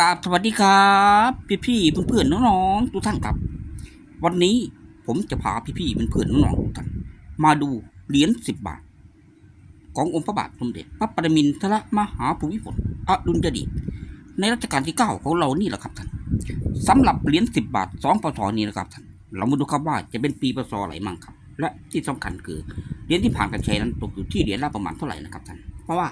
กราบสวัสดีครับพี่พี่ๆเพื่อนๆน้องๆทุกท่านครับ วันนี้ผมจะพาพี่พี่ๆเพื่อนๆน้องๆทุกท่านมาดูเหรียญสิบบาท ขององค์พระบาทสมเด็จพระปรมินทรมหาภูมิพลอดุลยเดชในรัชกาลที่เก้าของเรานี่แหละครับท่านสำหรับเหรียญสิบบาทสองปศนี้นะครับท่านเรามาดูครับว่าจะเป็นปีปศอะไรมั่งครับ และที่สำคัญคือเหรียญที่ผ่านการใช้นั้นตกอยู่ที่เหรียญละประมาณเท่าไหร่นะครับท่านเพราะว่า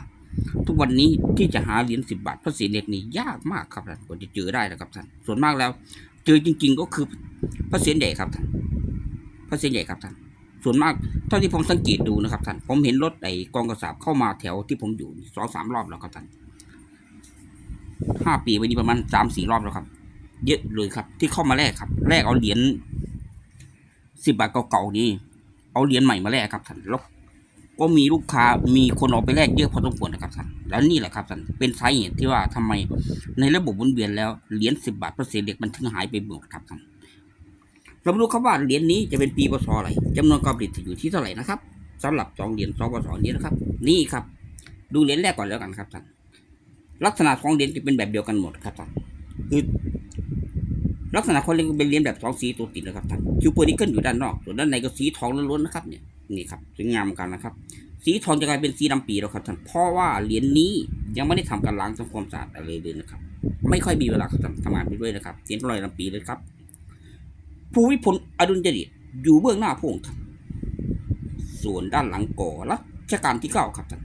ทุกวันนี้ที่จะหาเหรียญสิบบาทพระศรีเหล็กนี่ยากมากครับท่านกว่าจะเจอได้นะครับท่านส่วนมากแล้ว เจอจริง ๆ ก็คือพระเศียรใหญ่ครับท่านพระเศียรใหญ่ครับท่านส่วนมากเท่าที่ผมสังเกตดูนะครับท่านผมเห็นรถไอ้กองกระสาบเข้ามาแถวที่ผมอยู่สองสามรอบแล้วครับท่านห้าปีไปนี้ประมาณสามสี่รอบแล้วครับ เยอะเลยครับ ที่เข้ามาแลกครับแลกเอาเหรียญสิบบาทเก่าๆนี่เอาเหรียญใหม่มาแลกครับท่านแล้ว ก็มีลูกค้ามีคนเอาไปแลกเยอะพอสมควรนะครับท่านแล้วนี่แหละครับท่านเป็นสาเหตุที่ว่าทำไมในระบบหมุนเวียนแล้วเหรียญสิบบาทเปอร์เซ็นต์เด็กมันถึงหายไปหมดครับท่านเรามาดูครับว่าเหรียญนี้จะเป็นปีพศอะไรจำนวนการผลิตอยู่ที่เท่าไหร่นะครับสำหรับสองเหรียญสองพศนี้นะครับ นี่ครับ ดูเหรียญแรกก่อนแล้วกันครับท่านลักษณะของเหรียญจะเป็นแบบเดียวกันหมดครับท่านคือลักษณะของเหรียญเป็นเหรียญแบบสองสีตัวติดนะครับท่านคิวเปอร์นิเกิลอยู่ด้านนอกส่วนด้านในก็สีทองล้วนๆนะครับเนี่ยนี่ครับสวยงามเหมือนกันนะครับ สีทองจะกลายเป็นสีดำปีแล้วครับท่านเพราะว่าเหรียญนี้ยังไม่ได้ทำการล้างทำความสะอาดอะไรเลยนะครับ ไม่ค่อยมีเวลาครับท่านทำงานไปด้วยนะครับเหรียญลอยดำปีเลยครับภูมิพลอดุลยเดชอยู่เบื้องหน้าพระองค์ท่านส่วนด้านหลังก่อรัชกาลที่เก้าครับท่าน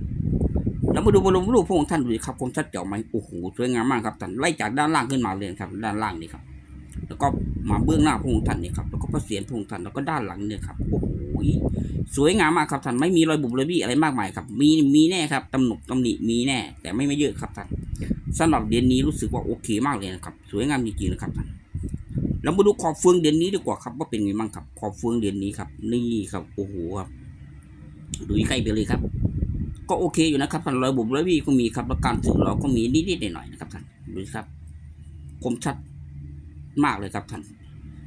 แล้วมาดูบรมรูปพระองค์ท่านดูดิครับคมชัดเจ๋วไหมโอ้โหสวยงามมากครับท่านไล่จากด้านล่างขึ้นมาเลยครับ ด้านล่างนี่ครับ แล้วก็มาเบื้องหน้าพระองค์ท่านนี่ครับแล้วก็พระเศียรพระองค์ท่านแล้วก็ด้านหลังเนี่ยครับโอ้โห สวยงามมากครับท่านไม่มีรอยบุบรอยบี้อะไรมากมายครับ มีมีแน่ครับตำหนกตำหนิมีแน่ แต่ไม่ไม่เยอะครับท่านสำหรับเดือนนี้รู้สึกว่าโอเคมากเลยนะครับ สวยงามจริงๆนะครับท่านเรามาดูขอบเฟืองเดือนนี้ดีกว่าครับว่าเป็นไงบ้างครับ ขอบเฟืองเดือนนี้ครับ นี่ครับโอ้โหครับดูใกล้ไปเลยครับ ก็โอเคอยู่นะครับท่านรอยบุบรอยบี้ก็มีครับแล้วการถึงเราก็มีนิดๆหน่อยๆนะครับท่านดูสิครับคมชัดมากเลยครับท่าน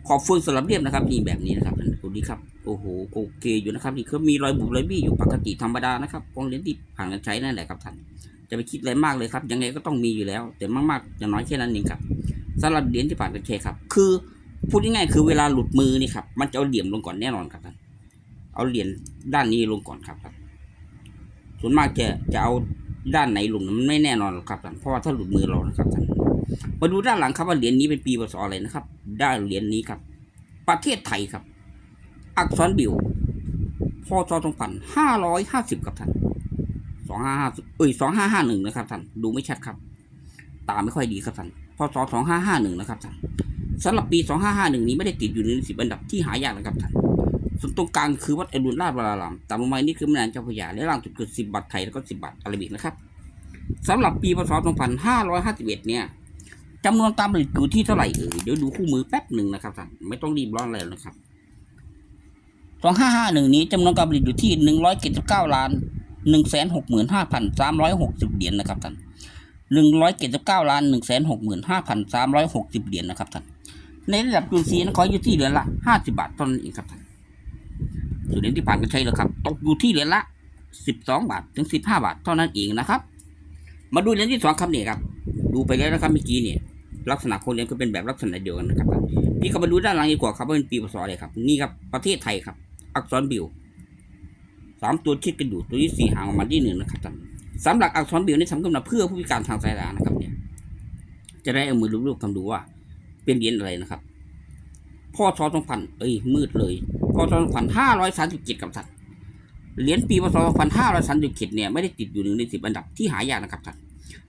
ขอบเฟืองสลับเรียบนะครับนี่แบบนี้นะครับท่าน ดีครับ โอ้โหโอเคอยู่นะครับนี่คือมีรอยบุบรอยบี้อยู่ปกติธรรมดานะครับกองเหรียญที่ผ่านการใช้นั่นแหละครับท่านจะไปคิดอะไรมากเลยครับ ยังไงก็ต้องมีอยู่แล้ว แต่มากๆอย่างน้อยแค่นั้นเองครับสำหรับเหรียญที่ผ่านการใช้ครับ คือพูดง่ายๆคือเวลาหลุดมือนี่ครับมันจะเอาเหลี่ยมลงก่อนแน่นอนครับท่านเอาเหรียญด้านนี้ลงก่อนครับท่านส่วนมากจะจะเอาด้านไหนลงมันไม่แน่นอนหรอกครับท่านเพราะว่าถ้าหลุดมือเรานะครับท่านมาดูด้านหลังครับว่าเหรียญนี้เป็นปีพศอะไรนะครับ ด้านเหรียญนี้ครับ ประเทศไทยครับ อักษรบิวพศสองพันห้าร้อยห้าสิบครับท่านสองห้าห้าเอ้ยสองห้าห้าหนึ่งนะครับท่านดูไม่ชัดครับ ตาไม่ค่อยดีครับท่านพศสองห้าห้าหนึ่งนะครับท่านสำหรับปีสองห้าห้าหนึ่งนี้ไม่ได้ติดอยู่ในสิบอันดับที่หายากนะครับท่านส่วนตรงกลางคือวัดอรุณราชวรารามตามลงมานี่คือแม่น้ำเจ้าพระยาและล่างสุดคือสิบบาทไทยแล้วก็สิบบาทอาราบิกนะครับสำหรับปีพศสองพันห้าร้อยห้าสิบเอ็ดเนี่ยจำนวนการผลิตอยู่ที่เท่าไหร่เอ่ยเดี๋ยวดูคู่มือแป๊บหนึ่งนะครับท่านไม่ต้องรีบร้อนเลยนะครับ สองห้าห้าหนึ่งนี้จำนวนการผลิตอยู่ที่หนึ่งร้อยเจ็ดสิบเก้าล้านหนึ่งแสนหกหมื่นห้าพันสามร้อยหกสิบเหรียญนะครับท่านหนึ่งร้อยเจ็ดสิบเก้าล้านหนึ่งแสนหกหมื่นห้าพันสามร้อยหกสิบเหรียญนะครับท่าน ในระดับจุลทรีนั้นขออยู่ที่เหรียญละห้าสิบาทเท่านั้นเองครับท่านส่วนเหรียญที่ผ่านก็ใช้แล้วครับ ตกอยู่ที่เหรียญละสิบาทถึงสิบาทเท่านั้นเองนะครับ มาดูเหรียญที่สองครับเนี่ยครับ ดูไปแล้วนะครับเมื่อกี้เนี่ยลักษณะโครงเหรียญก็เป็นแบบลักษณะเดียวกันนะครับ พี่ก็มาดูด้านหลังดีกว่าครับว่าเป็นปีพศอะไรครับ นี่ครับประเทศไทยครับ อักษรบิวสามตัวชิดกันอยู่ตัวที่สี่ห่างออกมาที่หนึ่งนะครับท่านสำหรับอักษรบิวนี่ทำขึ้นมาเพื่อผู้พิการทางสายตานะครับ เนี่ย จะได้เอามือรูปๆคำดูว่า เป็นเหรียญอะไรนะครับพศสองพันเอ้ยมืดเลยพศสองพันห้าร้อยสามสิบเจ็ดครับท่านเหรียญปีพศสองพันห้าร้อยสามสิบเจ็ดเนี่ยไม่ได้ติดอยู่หนึ่งในสิบอันดับที่หายากนะครับท่าน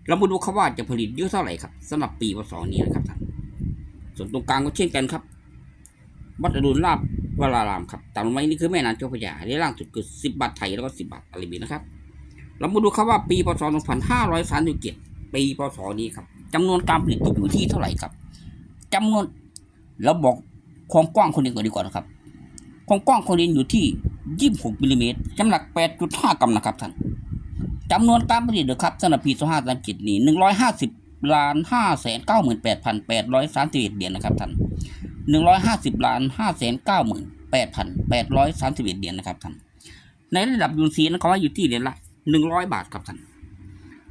เรามาดูครับว่าจะผลิตเยอะเท่าไหร่ครับสำหรับปีพศนี้นะครับท่านส่วนตรงกลางก็เช่นกันครับวัดอรุณราช วรารามครับตามลงมานี่คือแม่น้ำเจ้าพระยาในล่างสุดคือสิบบาทไทยแล้วก็สิบบาทอาราบิกนะครับ เรามาดูครับว่าปีพศ2537ปีพศนี้ครับจำนวนการผลิตอยู่ที่เท่าไหร่ครับจำนวนเราบอกความกว้างคนเรียนก่อนดีกว่านะครับ ความกว้างคนเรียนอยู่ที่ 26มิลลิเมตรน้ำหนัก 8.5 กรัมนะครับท่านจำนวนการผลิตนะครับสำหรับปี2537นี้150ล้าน5แสน98,831เหรียญนะครับท่าน 150ล้าน5แสน98,831เหรียญนะครับท่านในระดับยูนซีนะครับว่าอยู่ที่เหรียญละ 100 บาทครับท่าน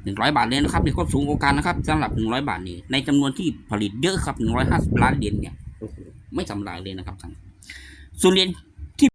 หนึ่งร้อยบาทเลยนะครับนี่ก็สูงโอกาสนะครับสำหรับหนึ่งร้อยบาทนี้ในจำนวนที่ผลิตเยอะครับหนึ่งร้อยห้าสิบล้านเหรียญเนี่ยโอ้โหไม่ทำลายเลยนะครับท่านส่วนเหรียญ